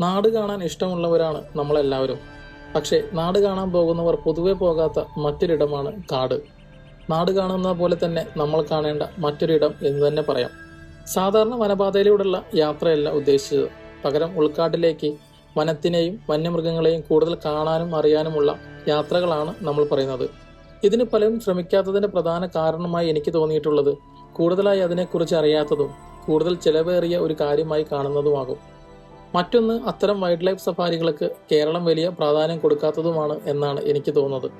നാട് കാണാൻ ഇഷ്ടമുള്ളവരാണ് നമ്മളെല്ലാവരും. പക്ഷേ നാട് കാണാൻ പോകുന്നവർ പൊതുവെ പോകാത്ത മറ്റൊരിടമാണ് കാട്. നാട് കാണുന്ന പോലെ തന്നെ നമ്മൾ കാണേണ്ട മറ്റൊരിടം എന്ന് തന്നെ പറയാം. സാധാരണ വനപാതയിലൂടെയുള്ള യാത്രയല്ല ഉദ്ദേശിച്ചത്. പകരം ഉൾക്കാട്ടിലേക്ക് വനത്തിനെയും വന്യമൃഗങ്ങളെയും കൂടുതൽ കാണാനും അറിയാനുമുള്ള യാത്രകളാണ് നമ്മൾ പറയുന്നത്. ഇതിന് പലരും ശ്രമിക്കാത്തതിന്റെ പ്രധാന കാരണമായി എനിക്ക് തോന്നിയിട്ടുള്ളത് കൂടുതലായി അതിനെക്കുറിച്ച് അറിയാത്തതും കൂടുതൽ ചിലവേറിയ ഒരു കാര്യമായി കാണുന്നതുമാകും. മറ്റൊന്ന് അത്തരം വൈൽഡ് ലൈഫ് സഫാരികൾക്ക് കേരളം വലിയ പ്രാധാന്യം കൊടുക്കാത്തതുമാണ് എന്നാണ് എനിക്ക് തോന്നുന്നത്.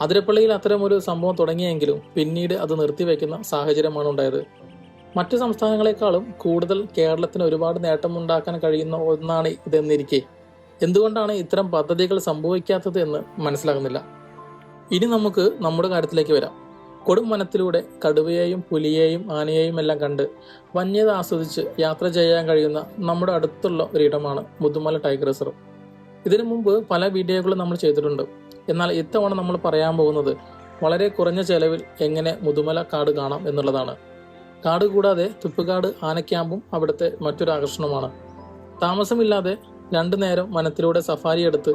അതിരപ്പള്ളിയിൽ അത്തരം ഒരു സംഭവം തുടങ്ങിയെങ്കിലും പിന്നീട് അത് നിർത്തിവെക്കുന്ന സാഹചര്യമാണ് ഉണ്ടായത്. മറ്റു സംസ്ഥാനങ്ങളെക്കാളും കൂടുതൽ കേരളത്തിന് ഒരുപാട് നേട്ടമുണ്ടാക്കാൻ കഴിയുന്ന ഒന്നാണ് ഇതെന്നിരിക്കെ. എന്തുകൊണ്ടാണ് ഇത്തരം പദ്ധതികൾ സംഭവിക്കാത്തത് എന്ന് മനസ്സിലാകുന്നില്ല. ഇനി നമുക്ക് നമ്മുടെ കാര്യത്തിലേക്ക് വരാം. കൊടും വനത്തിലൂടെ കടുവയെയും പുലിയെയും ആനയെയും എല്ലാം കണ്ട് വന്യത ആസ്വദിച്ച് യാത്ര ചെയ്യാൻ കഴിയുന്ന നമ്മുടെ അടുത്തുള്ള ഒരിടമാണ് മുതുമല ടൈഗർ റിസർവ്. ഇതിനു മുമ്പ് പല വീഡിയോകളും നമ്മൾ ചെയ്തിട്ടുണ്ട്. എന്നാൽ ഇത്തവണ നമ്മൾ പറയാൻ പോകുന്നത് വളരെ കുറഞ്ഞ ചെലവിൽ എങ്ങനെ മുതുമല കാട് കാണാം എന്നുള്ളതാണ്. കാട് കൂടാതെ തുപ്പുകാട് ആനക്യാമ്പും അവിടുത്തെ മറ്റൊരു ആകർഷണമാണ്. താമസമില്ലാതെ രണ്ടു നേരം വനത്തിലൂടെ സഫാരി എടുത്ത്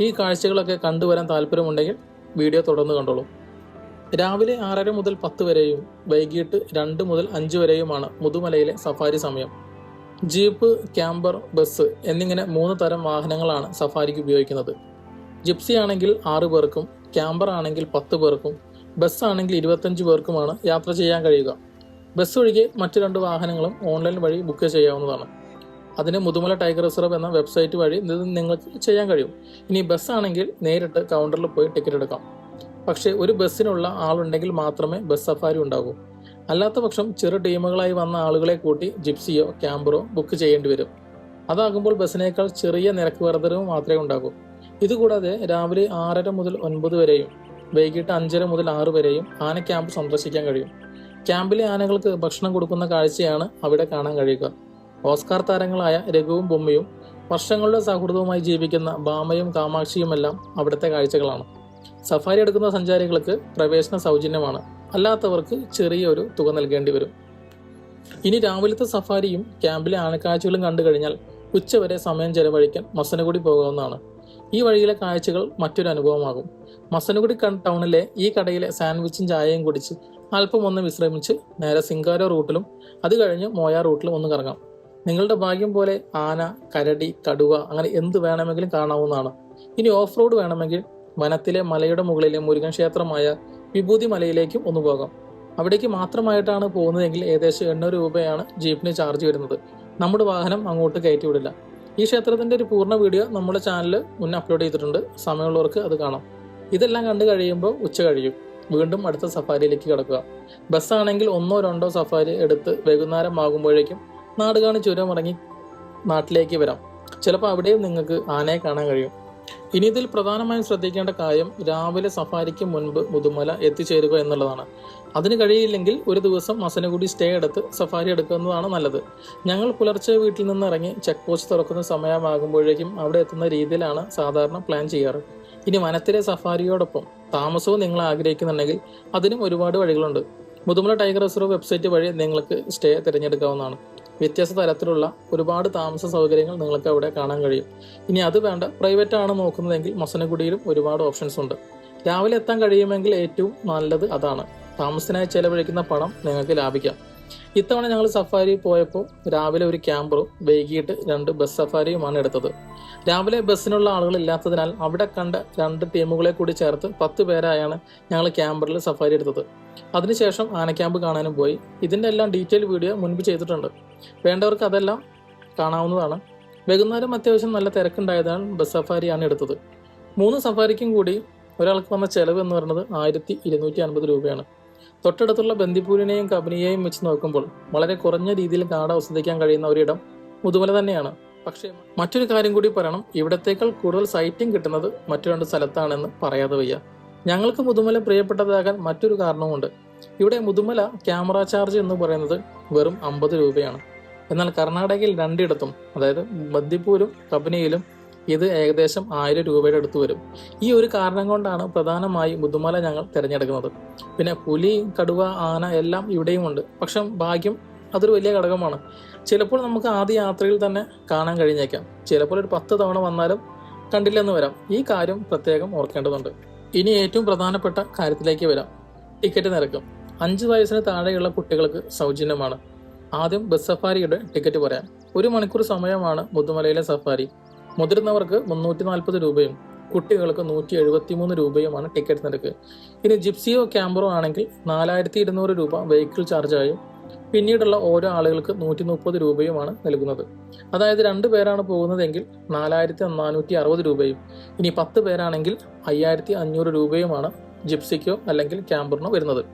ഈ കാഴ്ചകളൊക്കെ കണ്ടുവരാൻ താല്പര്യമുണ്ടെങ്കിൽ വീഡിയോ തുടർന്ന് കണ്ടോളൂ. രാവിലെ ആറര മുതൽ പത്ത് വരെയും വൈകിട്ട് രണ്ട് മുതൽ അഞ്ച് വരെയുമാണ് മുതുമലയിലെ സഫാരി സമയം. ജീപ്പ് ക്യാമ്പർ ബസ് എന്നിങ്ങനെ മൂന്ന് തരം വാഹനങ്ങളാണ് സഫാരിക്ക് ഉപയോഗിക്കുന്നത്. ജിപ്സി ആണെങ്കിൽ ആറ് പേർക്കും ക്യാമ്പർ ആണെങ്കിൽ പത്ത് പേർക്കും ബസ് ആണെങ്കിൽ ഇരുപത്തഞ്ച് പേർക്കുമാണ് യാത്ര ചെയ്യാൻ കഴിയുക. ബസ് ഒഴികെ മറ്റു രണ്ട് വാഹനങ്ങളും ഓൺലൈൻ വഴി ബുക്ക് ചെയ്യാവുന്നതാണ്. അതിന് മുതുമല ടൈഗർ റിസർവ് എന്ന വെബ്സൈറ്റ് വഴി നിങ്ങൾക്ക് ചെയ്യാൻ കഴിയും. ഇനി ബസ് ആണെങ്കിൽ നേരിട്ട് കൗണ്ടറിൽ പോയി ടിക്കറ്റ് എടുക്കാം. പക്ഷേ ഒരു ബസ്സിനുള്ള ആളുണ്ടെങ്കിൽ മാത്രമേ ബസ് സഫാരി ഉണ്ടാകൂ. അല്ലാത്ത പക്ഷം ചെറു ടീമുകളായി വന്ന ആളുകളെ കൂട്ടി ജിപ്സിയോ ക്യാമ്പറോ ബുക്ക് ചെയ്യേണ്ടി വരും. അതാകുമ്പോൾ ബസ്സിനേക്കാൾ ചെറിയ നിരക്ക് വർധനവ് മാത്രമേ ഉണ്ടാകൂ. ഇതുകൂടാതെ രാവിലെ ആറര മുതൽ ഒൻപത് വരെയും വൈകിട്ട് അഞ്ചര മുതൽ ആറ് വരെയും ആന ക്യാമ്പ് സന്ദർശിക്കാൻ കഴിയും. ക്യാമ്പിലെ ആനകൾക്ക് ഭക്ഷണം കൊടുക്കുന്ന കാഴ്ചയാണ് അവിടെ കാണാൻ കഴിയുക. ഓസ്കാർ താരങ്ങളായ രഘുവും ബൊമ്മയും വർഷങ്ങളുടെ സൗഹൃദവുമായി ജീവിക്കുന്ന ബാമയും കാമാക്ഷിയുമെല്ലാം അവിടുത്തെ കാഴ്ചകളാണ്. സഫാരി എടുക്കുന്ന സഞ്ചാരികൾക്ക് പ്രവേശന സൗജന്യമാണ്. അല്ലാത്തവർക്ക് ചെറിയൊരു തുക നൽകേണ്ടി വരും. ഇനി രാവിലത്തെ സഫാരിയും ക്യാമ്പിലെ ആനക്കാഴ്ചകളും കണ്ടു കഴിഞ്ഞാൽ ഉച്ചവരെ സമയം ചെലവഴിക്കാൻ മസനഗുഡി പോകാവുന്നതാണ്. ഈ വഴിയിലെ കാഴ്ചകൾ മറ്റൊരു അനുഭവമാകും. മസനഗുഡി ടൗണിലെ ഈ കടയിലെ സാൻഡ്വിച്ചും ചായയും കുടിച്ച് അല്പം ഒന്ന് വിശ്രമിച്ച് നേരെ സിംഗാരോ റൂട്ടിലും അത് കഴിഞ്ഞ് മോയ റൂട്ടിലും ഒന്ന് കറങ്ങാം. നിങ്ങളുടെ ഭാഗ്യം പോലെ ആന കരടി കടുവ അങ്ങനെ എന്ത് വേണമെങ്കിലും കാണാവുന്നതാണ്. ഇനി ഓഫ് റോഡ് വേണമെങ്കിൽ വനത്തിലെ മലയുടെ മുകളിലെ മുരുകൻ ക്ഷേത്രമായ വിഭൂതി മലയിലേക്കും ഒന്ന് പോകാം. അവിടേക്ക് മാത്രമായിട്ടാണ് പോകുന്നതെങ്കിൽ ഏകദേശം എണ്ണൂറ് രൂപയാണ് ജീപ്പിന് ചാർജ് വരുന്നത്. നമ്മുടെ വാഹനം അങ്ങോട്ട് കയറ്റി വിടില്ല. ഈ ക്ഷേത്രത്തിന്റെ ഒരു പൂർണ വീഡിയോ നമ്മുടെ ചാനലിൽ മുന്നേ അപ്ലോഡ് ചെയ്തിട്ടുണ്ട്. സമയമുള്ളവർക്ക് അത് കാണാം. ഇതെല്ലാം കണ്ടു കഴിയുമ്പോൾ ഉച്ച കഴിയും. വീണ്ടും അടുത്ത സഫാരിയിലേക്ക് കിടക്കുക. ബസ്സാണെങ്കിൽ ഒന്നോ രണ്ടോ സഫാരി എടുത്ത് വൈകുന്നേരം ആകുമ്പോഴേക്കും നാടുകാണി ചുരം ഇറങ്ങി നാട്ടിലേക്ക് വരാം. ചിലപ്പോൾ അവിടെയും നിങ്ങൾക്ക് ആനയെ കാണാൻ കഴിയും. ഇനി ഇതിൽ പ്രധാനമായും ശ്രദ്ധിക്കേണ്ട കാര്യം രാവിലെ സഫാരിക്ക് മുൻപ് മുതുമല എത്തിച്ചേരുക എന്നുള്ളതാണ്. അതിന് കഴിയില്ലെങ്കിൽ ഒരു ദിവസം മസനഗുഡി സ്റ്റേ എടുത്ത് സഫാരി എടുക്കുന്നതാണ് നല്ലത്. ഞങ്ങൾ പുലർച്ചെ വീട്ടിൽ നിന്ന് ഇറങ്ങി ചെക്ക് പോസ്റ്റ് തുറക്കുന്ന സമയമാകുമ്പോഴേക്കും അവിടെ എത്തുന്ന രീതിയിലാണ് സാധാരണ പ്ലാൻ ചെയ്യാറ്. ഇനി വനത്തിലെ സഫാരിയോടൊപ്പം താമസവും നിങ്ങൾ ആഗ്രഹിക്കുന്നുണ്ടെങ്കിൽ അതിനും ഒരുപാട് വഴികളുണ്ട്. മുതുമല ടൈഗർ റിസർവ് വെബ്സൈറ്റ് വഴി നിങ്ങൾക്ക് സ്റ്റേ തിരഞ്ഞെടുക്കാവുന്നതാണ്. വ്യത്യസ്ത തരത്തിലുള്ള ഒരുപാട് താമസ സൗകര്യങ്ങൾ നിങ്ങൾക്ക് അവിടെ കാണാൻ കഴിയും. ഇനി അത് വേണ്ട പ്രൈവറ്റ് ആണ് നോക്കുന്നതെങ്കിൽ മസനഗുഡിയിലും ഒരുപാട് ഓപ്ഷൻസ് ഉണ്ട്. രാവിലെ എത്താൻ കഴിയുമെങ്കിൽ ഏറ്റവും നല്ലത് അതാണ്. താമസത്തിനായി ചെലവഴിക്കുന്ന പണം നിങ്ങൾക്ക് ലാഭിക്കാം. ഇത്തവണ ഞങ്ങൾ സഫാരി പോയപ്പോൾ രാവിലെ ഒരു ക്യാമ്പറും വൈകിട്ട് രണ്ട് ബസ് സഫാരിയുമാണ് എടുത്തത്. രാവിലെ ബസ്സിനുള്ള ആളുകൾ ഇല്ലാത്തതിനാൽ അവിടെ കണ്ട രണ്ട് ടീമുകളെ കൂടി ചേർത്ത് പത്ത് പേരായാണ് ഞങ്ങൾ ക്യാമ്പറിൽ സഫാരി എടുത്തത്. അതിനുശേഷം ആന ക്യാമ്പ് കാണാനും പോയി. ഇതിന്റെ എല്ലാം ഡീറ്റെയിൽ വീഡിയോ മുൻപ് ചെയ്തിട്ടുണ്ട്. വേണ്ടവർക്ക് അതെല്ലാം കാണാവുന്നതാണ്. വൈകുന്നേരം അത്യാവശ്യം നല്ല തിരക്കുണ്ടായതാണ് ബസ് സഫാരിയാണ് എടുത്തത്. മൂന്ന് സഫാരിക്കും കൂടി ഒരാൾക്ക് വന്ന ചെലവ് എന്ന് പറയുന്നത് ആയിരത്തി ഇരുന്നൂറ്റി അൻപത് രൂപയാണ്. തൊട്ടടുത്തുള്ള ബന്ദിപ്പൂരിനെയും കബനിയെയും വെച്ച് നോക്കുമ്പോൾ വളരെ കുറഞ്ഞ രീതിയിൽ കാട് ആസ്വദിക്കാൻ കഴിയുന്ന ഒരിടം മുതുമല തന്നെയാണ്. പക്ഷേ മറ്റൊരു കാര്യം കൂടി പറയണം. ഇവിടത്തേക്കാൾ കൂടുതൽ സൈറ്റിംഗ് കിട്ടുന്നത് മറ്റു രണ്ട് സ്ഥലത്താണെന്ന് പറയാതെ വയ്യ. ഞങ്ങൾക്ക് മുതുമല പ്രിയപ്പെട്ടതാകാൻ മറ്റൊരു കാരണവുമുണ്ട്. ഇവിടെ മുതുമല ക്യാമറ ചാർജ് എന്ന് പറയുന്നത് വെറും അമ്പത് രൂപയാണ്. എന്നാൽ കർണാടകയിൽ രണ്ടിടത്തും അതായത് ബദ്ദിപ്പൂരും കബനിയിലും ഇത് ഏകദേശം ആയിരം രൂപയുടെ അടുത്ത് വരും. ഈ ഒരു കാരണം കൊണ്ടാണ് പ്രധാനമായും മുതുമല ഞങ്ങൾ തിരഞ്ഞെടുക്കുന്നത്. പിന്നെ പുലി കടുവ ആന എല്ലാം ഇവിടെയും ഉണ്ട്. പക്ഷെ ഭാഗ്യം അതൊരു വലിയ ഘടകമാണ്. ചിലപ്പോൾ നമുക്ക് ആദ്യ യാത്രയിൽ തന്നെ കാണാൻ കഴിഞ്ഞേക്കാം. ചിലപ്പോൾ ഒരു പത്ത് തവണ വന്നാലും കണ്ടില്ലെന്ന് വരാം. ഈ കാര്യം പ്രത്യേകം ഓർക്കേണ്ടതുണ്ട്. ഇനി ഏറ്റവും പ്രധാനപ്പെട്ട കാര്യത്തിലേക്ക് വരാം. ടിക്കറ്റ് നിരക്കും. അഞ്ച് വയസ്സിന് താഴെയുള്ള കുട്ടികൾക്ക് സൗജന്യമാണ്. ആദ്യം ബസ് സഫാരിയുടെ ടിക്കറ്റ് പറയാം ഒരു മണിക്കൂർ സമയമാണ് മുതുമലയിലെ സഫാരി. മുതിർന്നവർക്ക് മുന്നൂറ്റി നാൽപ്പത് രൂപയും കുട്ടികൾക്ക് നൂറ്റി എഴുപത്തി മൂന്ന് രൂപയുമാണ് ടിക്കറ്റ് നിരക്ക്. ഇനി ജിപ്സിയോ ക്യാമ്പറോ ആണെങ്കിൽ നാലായിരത്തി ഇരുന്നൂറ് രൂപ വെഹിക്കിൾ ചാർജായും പിന്നീടുള്ള ഓരോ ആളുകൾക്ക് നൂറ്റി മുപ്പത് രൂപയുമാണ് നൽകുന്നത്. അതായത് രണ്ട് പേരാണ് പോകുന്നതെങ്കിൽ നാലായിരത്തി നാനൂറ്റി അറുപത് രൂപയും ഇനി പത്ത് പേരാണെങ്കിൽ അയ്യായിരത്തി അഞ്ഞൂറ് രൂപയുമാണ് ജിപ്സിക്കോ അല്ലെങ്കിൽ ക്യാമ്പറിനോ വരുന്നത്.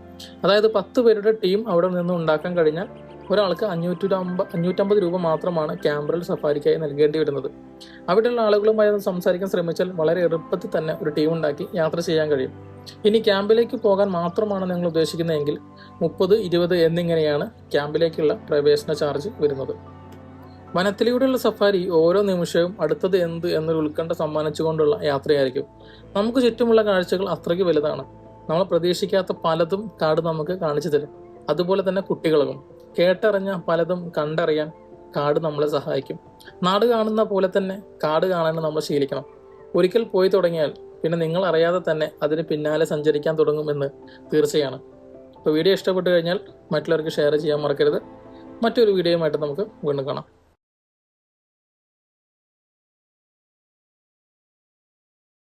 അതായത് പത്ത് പേരുടെ ടീം അവിടെ നിന്ന് ഉണ്ടാക്കാൻ കഴിഞ്ഞാൽ ഒരാൾക്ക് അഞ്ഞൂറ്റി അഞ്ഞൂറ്റമ്പത് രൂപ മാത്രമാണ് ക്യാമ്പറിൽ സഫാരിക്കായി നൽകേണ്ടി വരുന്നത്. അവിടെയുള്ള ആളുകളുമായി സംസാരിക്കാൻ ശ്രമിച്ചാൽ വളരെ എളുപ്പത്തിൽ തന്നെ ഒരു ടീം ഉണ്ടാക്കി യാത്ര ചെയ്യാൻ കഴിയും. ഇനി ക്യാമ്പിലേക്ക് പോകാൻ മാത്രമാണ് നിങ്ങൾ ഉദ്ദേശിക്കുന്നതെങ്കിൽ മുപ്പത് ഇരുപത് എന്നിങ്ങനെയാണ് ക്യാമ്പിലേക്കുള്ള പ്രവേശന ചാർജ് വരുന്നത്. വനത്തിലൂടെയുള്ള സഫാരി ഓരോ നിമിഷവും അടുത്തത് എന്ത് എന്നൊരു ഉത്കണ്ഠ സമ്മാനിച്ചുകൊണ്ടുള്ള യാത്രയായിരിക്കും. നമുക്ക് ചുറ്റുമുള്ള കാഴ്ചകൾ അത്രയ്ക്ക് വലുതാണ്. നമ്മൾ പ്രതീക്ഷിക്കാത്ത പലതും കാട് നമുക്ക് കാണിച്ചു തരും. അതുപോലെ തന്നെ കുട്ടികളും കേട്ടറിഞ്ഞ പലതും കണ്ടറിയാൻ കാട് നമ്മളെ സഹായിക്കും. നാട് കാണുന്ന പോലെ തന്നെ കാട് കാണാൻ നമ്മൾ ശീലിക്കണം. ഒരിക്കൽ പോയി തുടങ്ങിയാൽ പിന്നെ നിങ്ങൾ അറിയാതെ തന്നെ അതിന് പിന്നാലെ സഞ്ചരിക്കാൻ തുടങ്ങുമെന്ന് തീർച്ചയാണ്. അപ്പോൾ വീഡിയോ ഇഷ്ടപ്പെട്ടു കഴിഞ്ഞാൽ മറ്റുള്ളവർക്ക് ഷെയർ ചെയ്യാൻ മറക്കരുത്. മറ്റൊരു വീഡിയോയുമായിട്ട് നമുക്ക് വീണ്ടും കാണാം.